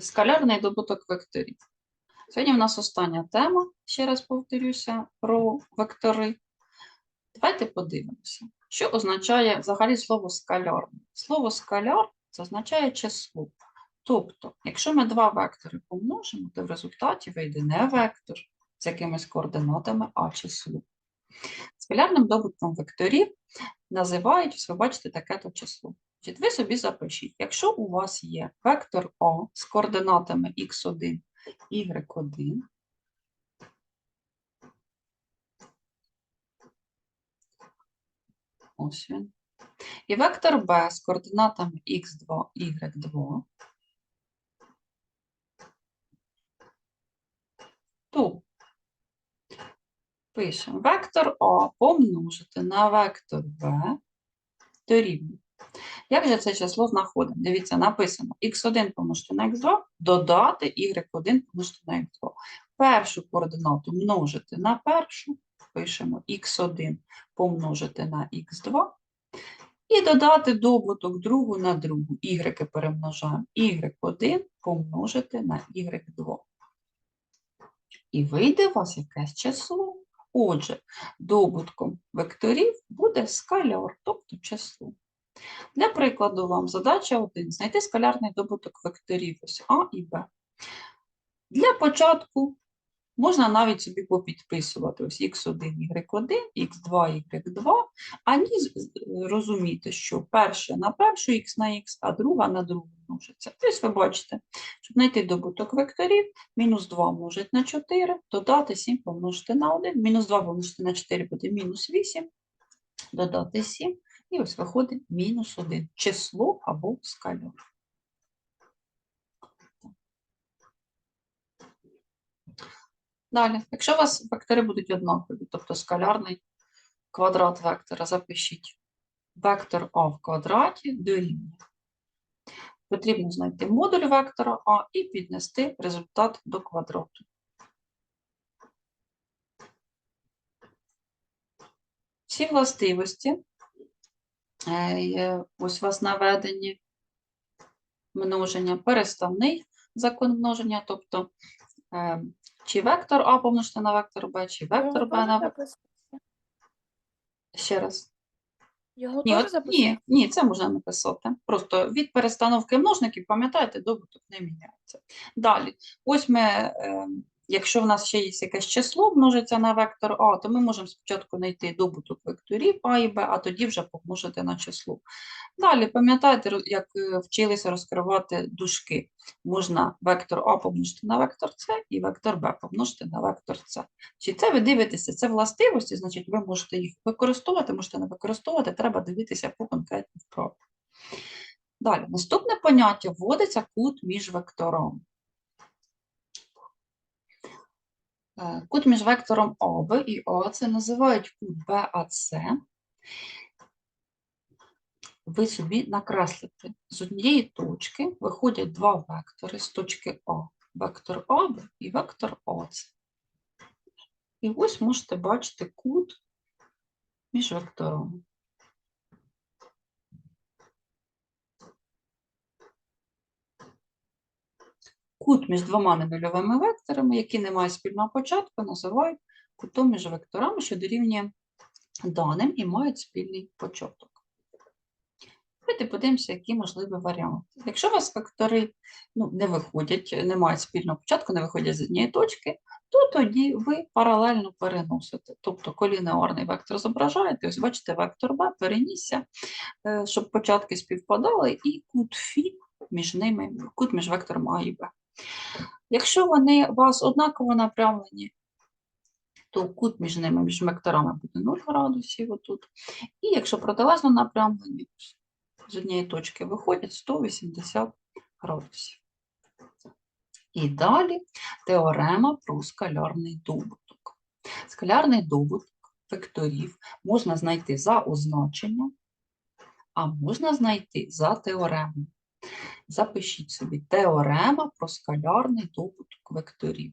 Скалярний добуток векторів. Сьогодні в нас остання тема, ще раз повторюся, про вектори. Давайте подивимося, що означає взагалі слово скалярний. Слово скаляр це означає число. Тобто, якщо ми два вектори помножимо, то в результаті вийде не вектор з якимись координатами, а число. Скалярним добутком векторів називають, ви бачите, таке-то число. Значить, ви собі запишіть, якщо у вас є вектор А з координатами x1, y1, ось він, і вектор Б з координатами x2, y2, то пишемо вектор А помножити на вектор Б дорівнює. Як же це число знаходимо? Дивіться, написано x1 помножити на x2, додати y1 помножити на x2. Першу координату множити на першу, пишемо x1 помножити на x2, і додати добуток другу на другу. Y перемножаємо y1 помножити на y2. І вийде у вас якесь число. Отже, добутком векторів буде скаляр, тобто число. Для прикладу вам задача 1. Знайти скалярний добуток векторів ось А і Б. Для початку можна навіть собі попідписувати ось x1, y1, x2, y2, ані розуміти, що перше на першу х на х, а друга на другу множиться. Тобто ви бачите, щоб знайти добуток векторів, мінус 2 множить на 4, додати 7 помножити на 1, мінус 2 помножити на 4 буде мінус 8, додати 7, і ось виходить мінус 1. Число або скаляр. Далі, якщо у вас вектори будуть однакові, тобто скалярний квадрат вектора, запишіть вектор А в квадраті дорівнює. Потрібно знайти модуль вектора А і піднести результат до квадрату. Всі властивості, є ось у вас наведені множення, переставний закон множення, тобто е, чи вектор А помножити на вектор Б, чи вектор Б на вектор. Ще раз. Його Ні, от, ні, ні, це можна написати. Просто від перестановки множників, пам'ятаєте, добуток не міняється. Далі, ось ми, е, якщо в нас ще є якесь число множиться на вектор А, то ми можемо спочатку знайти добуток векторів А і Б, а тоді вже помножити на число. Далі, пам'ятаєте, як е, вчилися розкривати дужки? Можна вектор А помножити на вектор С і вектор Б помножити на вектор С. Чи це ви дивитеся, це властивості, значить, ви можете їх використовувати, можете не використовувати, треба дивитися по конкретній вправі. Далі, наступне поняття вводиться кут між векторами. Е, Кут між вектором ОБ і ОАЦ називають кут БАЦ. Ви собі накреслите. З однієї точки виходять два вектори з точки О. Вектор ОБ і вектор ОЦ. І ось можете бачити кут між векторами. Кут між двома ненульовими векторами, які не мають спільного початку, називають кутом між векторами, що дорівнює даним і мають спільний початок. Давайте подивимося, які можливі варіанти. Якщо у вас вектори ну, не виходять, не мають спільного початку, не виходять з однієї точки, то тоді ви паралельно переносите. Тобто колінеарний вектор зображаєте, ось бачите, вектор Б перенісся, е, щоб початки співпадали, і кут Фі між ними, кут між вектором А і Б. Якщо вони у вас однаково напрямлені, то кут між ними, між векторами буде 0 градусів отут. І якщо протилежно напрямлені, з однієї точки виходять 180 градусів. І далі теорема про скалярний добуток. Скалярний добуток векторів можна знайти за означенням, а можна знайти за теоремою. Запишіть собі теорема про скалярний добуток векторів.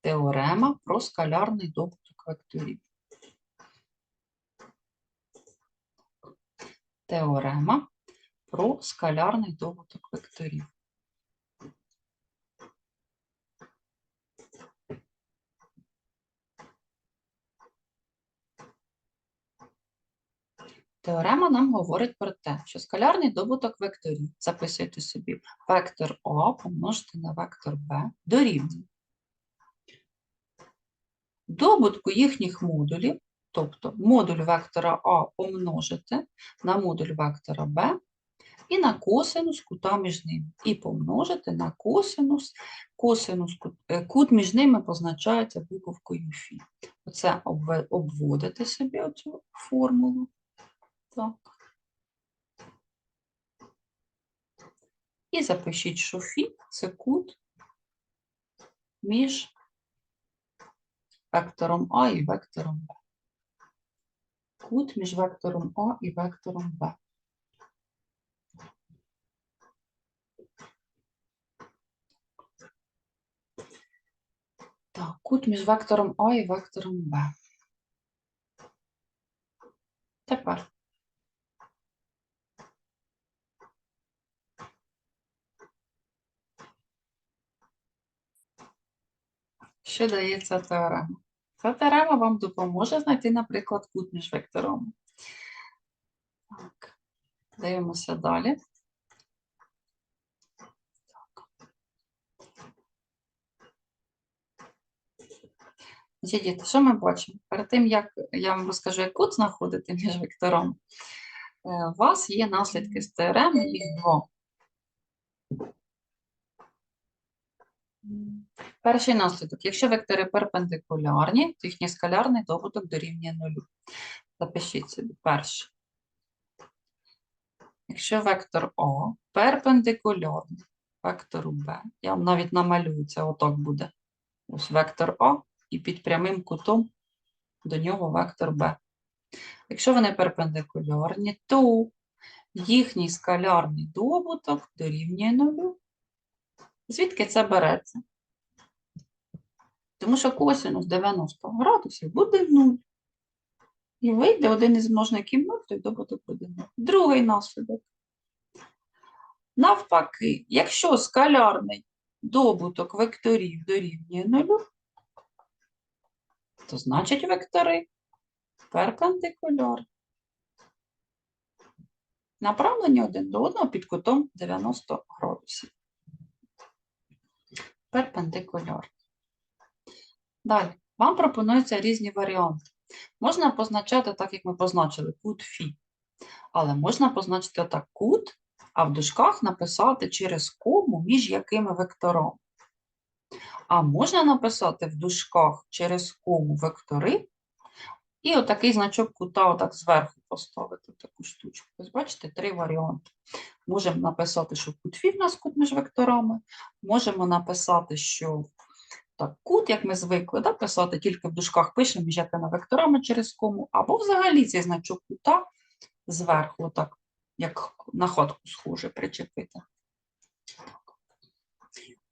Теорема про скалярний добуток векторів. теорема про скалярний добуток векторів. Теорема нам говорить про те, що скалярний добуток векторів, записуйте собі, вектор А помножити на вектор Б дорівнює добутку їхніх модулів, тобто модуль вектора А помножити на модуль вектора Б і на косинус кута між ними, і помножити на косинус, косинус кут, е, кут між ними позначається буковкою Фі. Оце обводите собі оцю формулу. Так. І запишіть, що Фі це кут між вектором А і вектором Б. Кут між вектором А і вектором Б. Так, кут між вектором А і вектором Б. Тепер що дає ця теорема? Ця теорема вам допоможе знайти, наприклад, кут між векторами. Так, дивимося далі. Діти, що ми бачимо? Перед тим, як я вам розкажу, як кут знаходити між вектором, е, у вас є наслідки з теореми, їх два. Перший наслідок. Якщо вектори перпендикулярні, то їхній скалярний добуток дорівнює нулю. Запишіть собі перше. Якщо вектор О перпендикулярний вектору Б, я вам навіть намалюю це, отак буде. Ось вектор О і під прямим кутом до нього вектор Б. Якщо вони перпендикулярні, то їхній скалярний добуток дорівнює нулю. Звідки це береться? Тому що косинус 90 градусів буде 0. І вийде один із множників 0, то й добуток буде 0. Другий наслідок. Навпаки, якщо скалярний добуток векторів дорівнює 0, то значить вектори перпендикулярні. Направлені один до одного під кутом 90 градусів. Перпендикулярні. Далі. Вам пропонуються різні варіанти. Можна позначати так, як ми позначили, кут Фі. Але можна позначити отак кут, а в дужках написати через кому між якими векторами. А можна написати в дужках через кому вектори, і отакий значок кута отак зверху поставити таку штучку. Ось бачите, три варіанти. Можемо написати, що кут Фі в нас кут між векторами. Можемо написати, що так, кут, як ми звикли, да, писати тільки в дужках пишемо між якими векторами через кому, або взагалі цей значок кута зверху, отак, як на хатку схоже, причепити.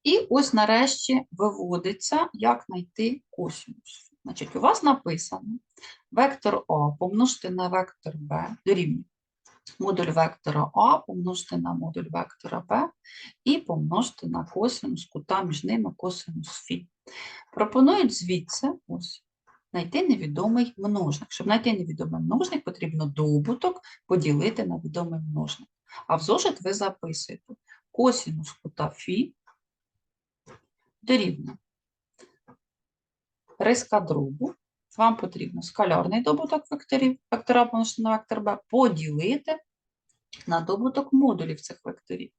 І ось нарешті виводиться, як знайти косинус. Значить, у вас написано вектор А помножити на вектор Б дорівнює модуль вектора А помножити на модуль вектора Б і помножити на косинус кута між ними косинус Фі. Пропонують звідси ось знайти невідомий множник. Щоб знайти невідомий множник, потрібно добуток поділити на відомий множник. А в зошит ви записуєте косинус кута Фі дорівнює риска дробу. Вам потрібно скалярний добуток векторів, вектора помножити на вектор b, поділити на добуток модулів цих векторів.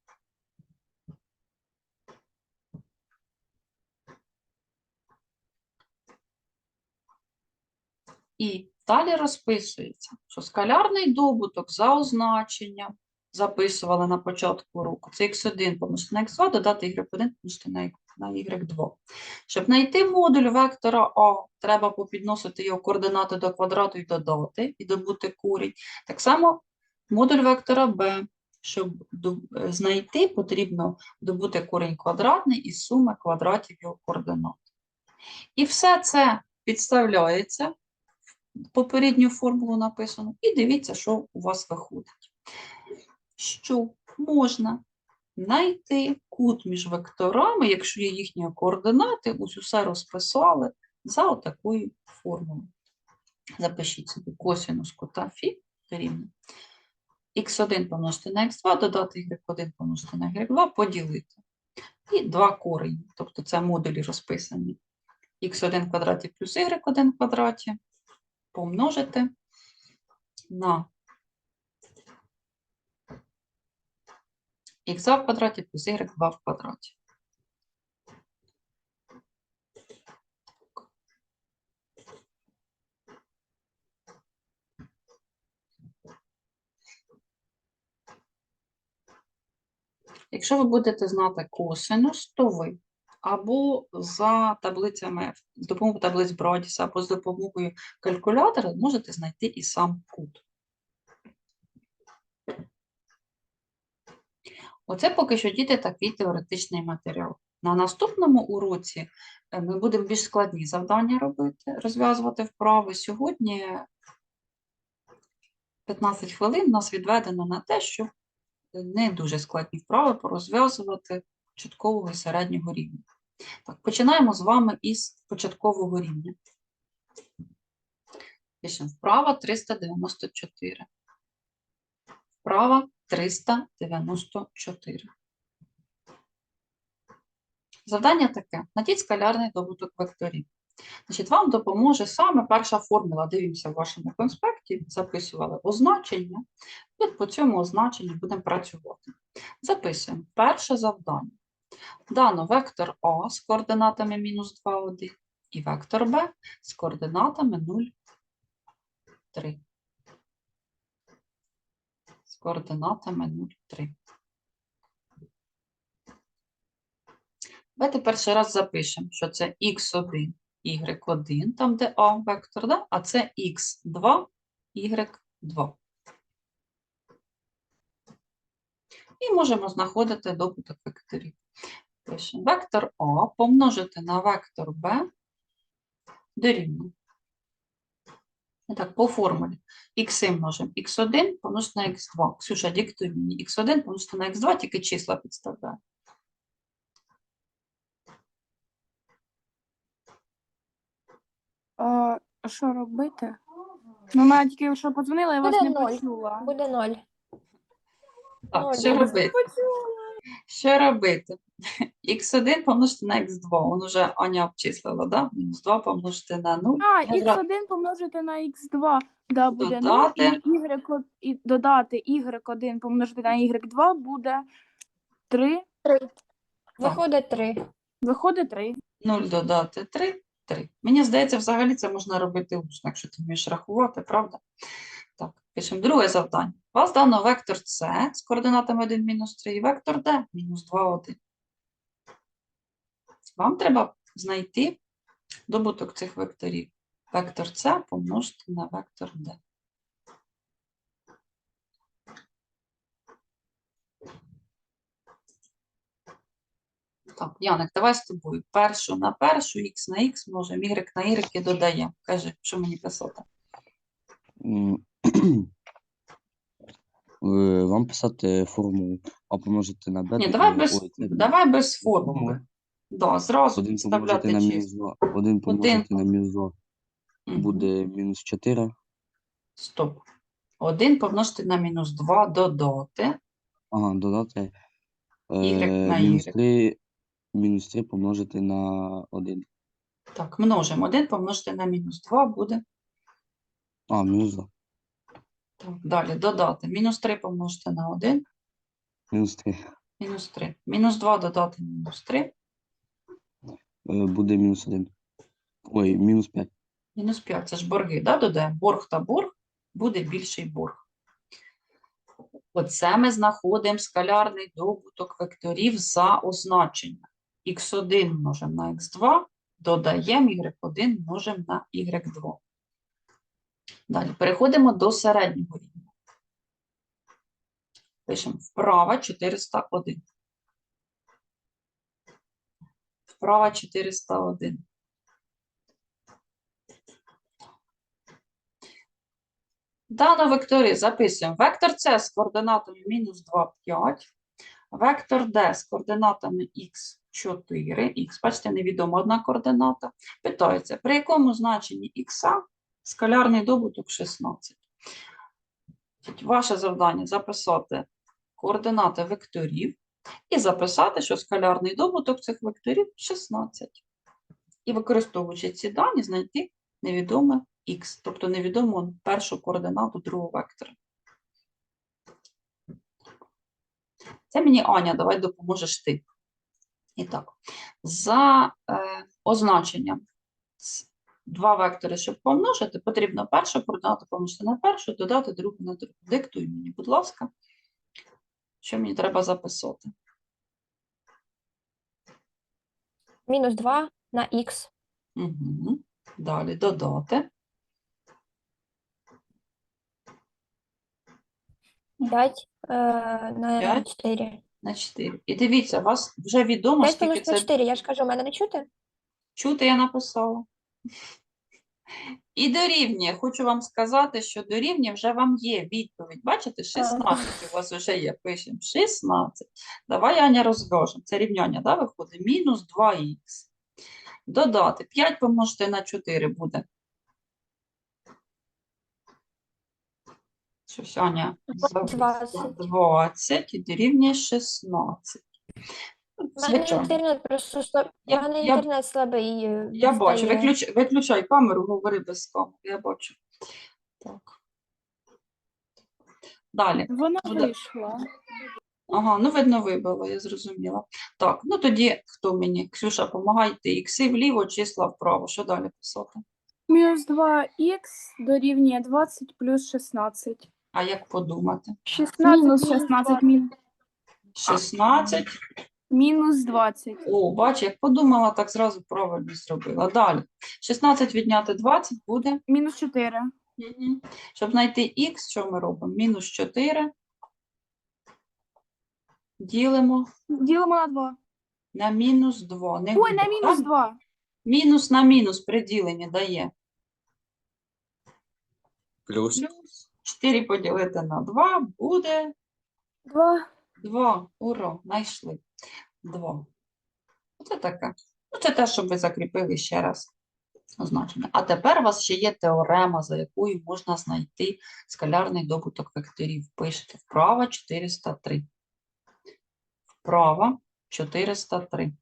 І далі розписується, що скалярний добуток за означенням записували на початку року. Це x1 помножити на x2, додати y1 помножити на, на y2. Щоб знайти модуль вектора А, треба попідносити його координати до квадрату і додати, і добути корінь. Так само модуль вектора Б. Щоб е, знайти, потрібно добути корінь квадратний із суми квадратів його координат. І все це підставляється в попередню формулу написано, і дивіться, що у вас виходить. що можна знайти кут між векторами, якщо є їхні координати, ось усе розписали за отакою формулою. Запишіть собі косинус кута фі рівня х1 помножити на х2, додати y1 помножити на y2, поділити. І два корені, тобто це модулі розписані. х1 квадраті плюс y1 квадраті помножити на х2 в квадраті плюс y2 в квадраті. Якщо ви будете знати косинус, то ви або за таблицями, з допомогою таблиць Бродіса, або з допомогою калькулятора можете знайти і сам кут. Оце поки що діти такий теоретичний матеріал. На наступному уроці е, ми будемо більш складні завдання робити, розв'язувати вправи. Сьогодні 15 хвилин нас відведено на те, щоб не дуже складні вправи порозв'язувати початкового і середнього рівня. Так, починаємо з вами із початкового рівня. Пишемо вправа 394. Вправа 394. Завдання таке. Знайдіть скалярний добуток векторів. Значить, вам допоможе саме перша формула. Дивимося в вашому конспекті, записували означення. І по цьому означенню будемо працювати. Записуємо перше завдання. Дано вектор А з координатами мінус 2, 1 і вектор Б з координатами 0, 3. Координатами 0, 3. Давайте перший раз запишемо, що це х1, y1, там де А вектор, да? а це х2, y2. І можемо знаходити добуток векторів. Пишемо вектор А помножити на вектор Б дорівнює. І Так, по формулі. Х множимо х1 помножити на х2. Ксюша, диктуй мені х1 помножити на х2, тільки числа підставляю. А що робити? Ну, мене тільки що подзвонила, я вас Буде не ноль. почула. Буде ноль. Так, Ну, що я вас робити? Що робити? х1 помножити на х2. Вон уже Аня обчислила, да? Мінус 2 помножити на 0. А, Я зра- х1 помножити на х2, да, буде 0, і, Додати. y, і додати y1 помножити на y2 буде 3, Три. Виходить три. виходить 3. 0 додати 3, 3. Мені здається, взагалі це можна робити усно, якщо ти вмієш рахувати, правда? Так, пишемо друге завдання. Вас дано вектор С з координатами 1, мінус 3 і вектор D мінус 2, 1. Вам треба знайти добуток цих векторів. Вектор С помножити на вектор D. Так, Яник, давай з тобою. Першу на першу, х на х можемо, y на y додаємо. Кажи, що мені писати? Е, Вам писати формулу, а помножити на b. Ні, давай без, давай без формули. Да, зразу Один помножити на числа. мінус 2. Один помножити на мінус 2 Мгм. буде мінус 4. Стоп. 1 помножити на мінус 2 додати. Ага, додати Y е, на мінус Y. 3, мінус 3 помножити на 1. Так, множимо. 1 помножити на мінус 2 буде. А, мінус 2. Так, далі додати. Мінус 3 помножити на 1. Мінус 3. Мінус 3. Мінус 2 додати мінус 3. Е, Буде мінус 1. Ой, мінус 5. Мінус 5. Це ж борги, да, додаємо. Борг та борг буде більший борг. Оце ми знаходимо скалярний добуток векторів за означення. х1 множимо на х2, додаємо y1 множимо на y2. Далі переходимо до середнього рівня. Пишемо вправа 401. Вправа 401. Дано вектори записуємо. Вектор С з координатами мінус 2, 5. Вектор D з координатами х 4. Х, бачите, невідома одна координата. Питається, при якому значенні х скалярний добуток 16. Ваше завдання записати координати векторів і записати, що скалярний добуток цих векторів 16. І використовуючи ці дані, знайти невідоме х, тобто невідому першу координату другого вектора. Це мені Аня, давай допоможеш ти. І так, за е, означенням два вектори, щоб помножити, потрібно першу координату помножити на першу, додати другу на другу. Диктуй мені, будь ласка, що мені треба записати. Мінус 2 на х. Угу. Далі додати. 5 е, на П'ять. 4. на 4. І дивіться, у вас вже відомо, 5 скільки помножити на це 4, я ж кажу, мене не чути? чути, я написала. І дорівнює. Хочу вам сказати, що дорівнює вже вам є відповідь. Бачите, 16 у вас вже є. Пишемо 16. Давай, Аня, розв'яжемо. Це рівняння, да, виходить? Мінус 2х. Додати. 5 помножити на 4 буде. Щось Аня 20. 20 і дорівнює 16. Звичайно. інтернет просто слаб... Я- мене я- інтернет слабий. е, Я бачу, виключ, виключай камеру, говори без камери, я бачу. Так. Далі. Вона вийшла. Ага, ну видно вибило, я зрозуміла. Так, ну тоді хто мені? Ксюша, помагайте. Ікси вліво, числа вправо. Що далі писати? Мінус 2х дорівнює 20 плюс 16. А як подумати? 16 мінус 16 мін... 16. Мінус 20. О, бач, як подумала, так зразу правильно зробила. Далі. 16 відняти 20 буде. Мінус 4. Мгм. Щоб знайти х, що ми робимо? Мінус 4. Ділимо Ділимо на 2. на мінус 2. Не Ой, на мінус так? 2. Мінус на мінус при діленні дає. Плюс. 4 поділити на 2 буде 2. 2. Ура, знайшли. 2. Оце таке. Ну, це те, щоб ви закріпили ще раз означення. А тепер у вас ще є теорема, за якою можна знайти скалярний добуток векторів. Пишете вправо 403. Вправо 403.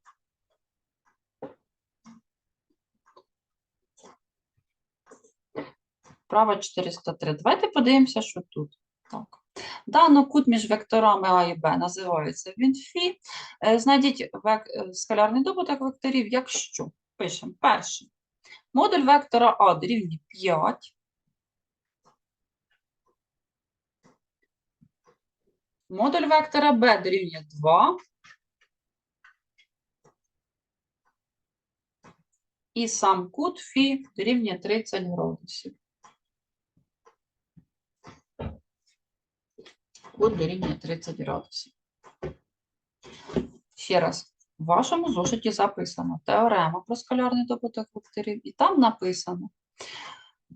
Вправо 403. Давайте подивимося, що тут. Так. Дано кут між векторами А і Б називається він Фі. Е, Знайдіть е, скалярний добуток векторів, якщо. Пишемо. Перше. Модуль вектора А дорівнює 5. Модуль вектора Б дорівнює 2. І сам кут Фі дорівнює 30 градусів. Кут дорівнює 30 градусів. Ще раз, в вашому зошиті записано теорема про скалярний добуток векторів, і там написано,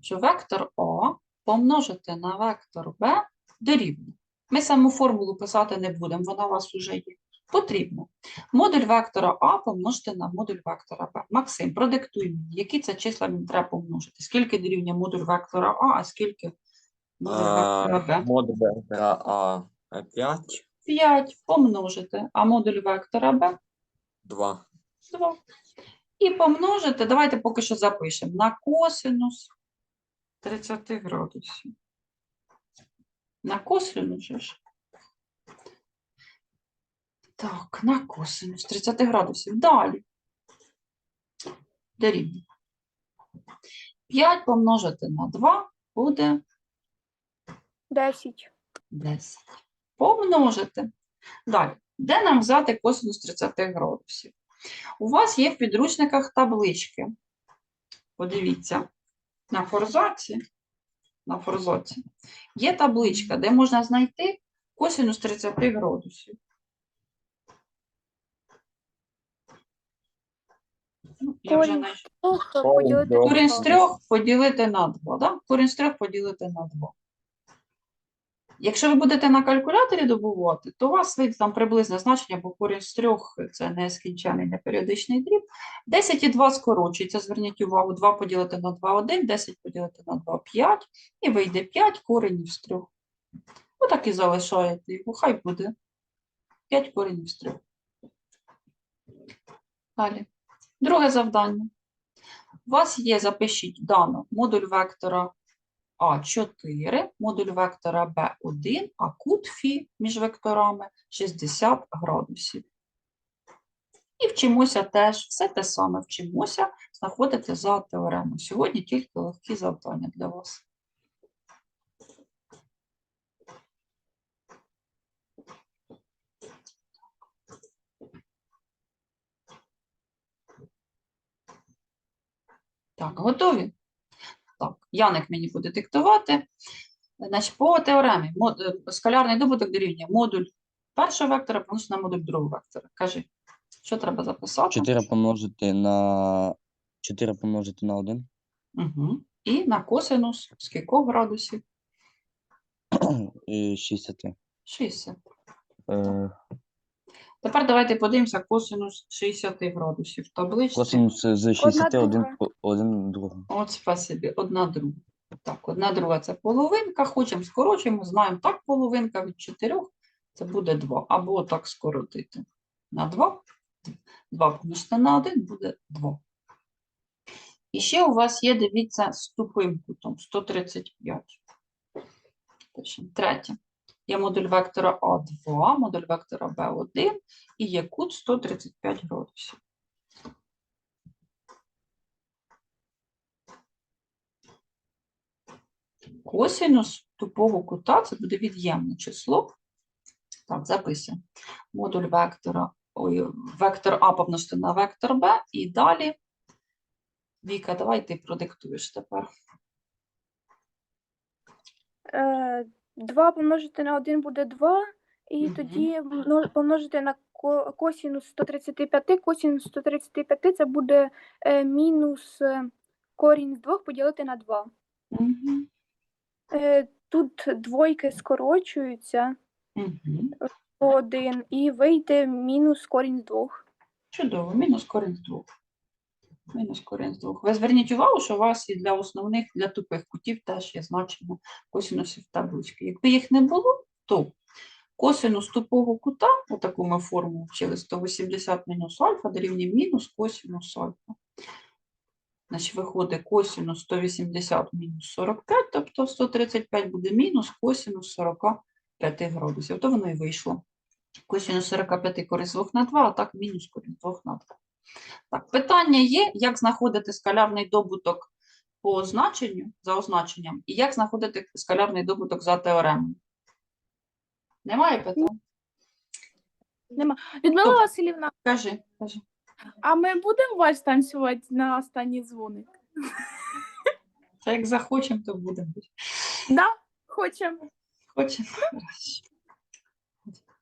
що вектор О помножити на вектор Б дорівнює. Ми саму формулу писати не будемо, вона у вас вже є. Потрібно. Модуль вектора А помножити на модуль вектора Б. Максим, продиктуй мені, які це числа мені треба помножити. Скільки дорівнює модуль вектора А, а скільки вектора Б? Мод вектора А 5, 5 помножити, а модуль вектора b 2. 2. І помножити, давайте поки що запишемо, на косинус 30 градусів. На косинус ж. Так, на косинус 30 градусів. Далі. Дорівнює. 5 помножити на 2 буде 10. 10. Помножити. Далі. Де нам взяти косинус 30 градусів? У вас є в підручниках таблички. Подивіться, на форзаці, на форзаці є табличка, де можна знайти косинус 30 градусів. Ну, Я вже Корінь. знайшла. Поділити. Корінь з трьох поділити на 2, да? Корінь з трьох поділити на 2. Якщо ви будете на калькуляторі добувати, то у вас вийде там приблизне значення, бо корінь з трьох – це нескінчений неперіодичний дріб. 10 і 2 скорочується, зверніть увагу, 2 поділити на 2 – 1, 10 поділити на 2 – 5, і вийде 5 коренів з трьох. Отак і залишаєте його, хай буде 5 коренів з трьох. Далі. Друге завдання. У вас є, запишіть дано, модуль вектора А4, модуль вектора Б1, а кут Фі між векторами 60 градусів. І вчимося теж, все те саме вчимося знаходити за теоремою. Сьогодні тільки легкі завдання для вас. Так, готові? Яник мені буде диктувати. Значить, по теоремі е, скалярний добуток дорівнює модуль першого вектора помножити на модуль другого вектора. Кажи, що треба записати? 4 помножити на 4 помножити на 1. Угу. І на косинус скількох градусів? 60. 60. Е, Тепер давайте подивимося косинус 60 градусів табличці. Косинус з 60 один, друга. один другому. От спасибі, одна друга. Так, одна друга це половинка. Хочемо скорочуємо, знаємо так, половинка від 4 це буде 2. Або так скоротити на 2. 2 помножити на 1 буде 2. І ще у вас є, дивіться, з тупим кутом 135. Пишемо. Третє. Є модуль вектора А2, модуль вектора Б1 і є кут 135 градусів. Косинус тупого кута це буде від'ємне число. Так, записуємо. Модуль вектора, ой, вектор А помножити на вектор Б. І далі, Віка, давай ти продиктуєш тепер. Е, 2 помножити на 1 буде 2, і Мгм. тоді мно- помножити на ко- косінус 135. Косінус 135 це буде е, мінус е, корінь з 2 поділити на 2. Угу. Е, тут двойки скорочуються Угу. по 1 і вийде мінус корінь з 2. Чудово, мінус корінь з двох. Мінус корінь з двох. Ви зверніть увагу, що у вас і для основних, для тупих кутів теж є значення косинусів таблички. Якби їх не було, то косинус тупого кута, отаку ми форму вчили, 180 мінус альфа дорівнює мінус косинус альфа. Значить, виходить косинус 180 мінус 45, тобто 135 буде мінус косинус 45 градусів. То воно і вийшло. Косинус 45 користь 2 на 2, а так мінус корінь 2 на 2. Так, питання є, як знаходити скалярний добуток по значенню, за означенням, і як знаходити скалярний добуток за теоремою. Немає питань? Людмила Добре. Васильівна, Кажи, кажи. а ми будемо вальс танцювати на останній дзвоник? Це як захочемо, то будемо. Да, хочемо. Хочемо. Хорошо.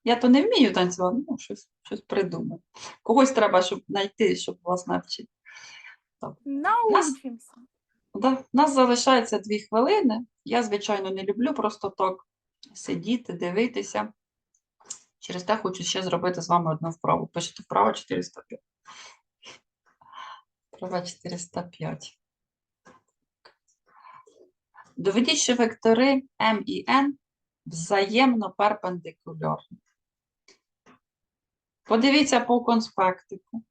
Я то не вмію танцювати, ну, щось, щось придумати. Когось треба, щоб знайти, щоб вас навчити. Научимося. Да, у нас залишається дві хвилини. Я, звичайно, не люблю просто так сидіти, дивитися. Через те хочу ще зробити з вами одну вправу. Пишете вправа 405. Вправа 405. Доведіть, що вектори m і n взаємно перпендикулярні. Подивіться по конспектику.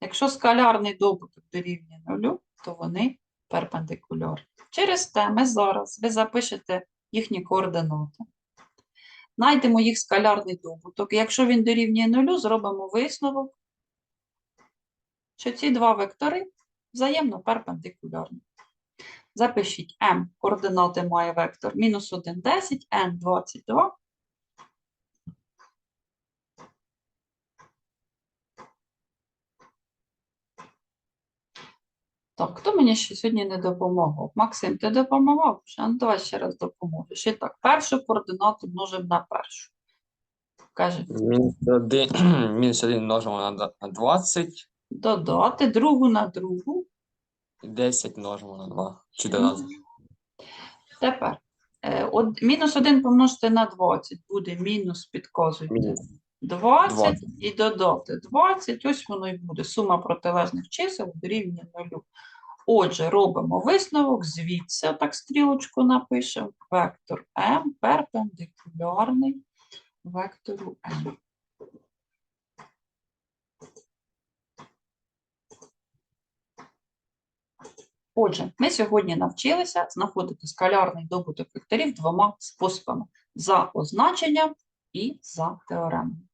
Якщо скалярний добуток дорівнює нулю, то вони перпендикулярні. Через те ми зараз ви запишете їхні координати. Знайдемо їх скалярний добуток. Якщо він дорівнює нулю, зробимо висновок, що ці два вектори взаємно перпендикулярні. Запишіть m координати має вектор мінус 1, 10, n 22. Так, хто мені ще сьогодні не допомагав? Максим, ти допомагав? Ну, давай ще раз допоможеш. І так, першу координату множимо на першу. Каже, Мінус 1, мінус 1 множимо на на 20, додати другу на другу. і 10 множимо на 2. 14. Тепер Е, от, мінус 1 помножити на 20 буде мінус, підказуйте, Мінус 20, 20. і додати 20, ось воно і буде. Сума протилежних чисел дорівнює 0. Отже, робимо висновок, звідси так стрілочку напишемо. Вектор m перпендикулярний вектору m. Отже, ми сьогодні навчилися знаходити скалярний добуток векторів двома способами: за означенням і за теоремою.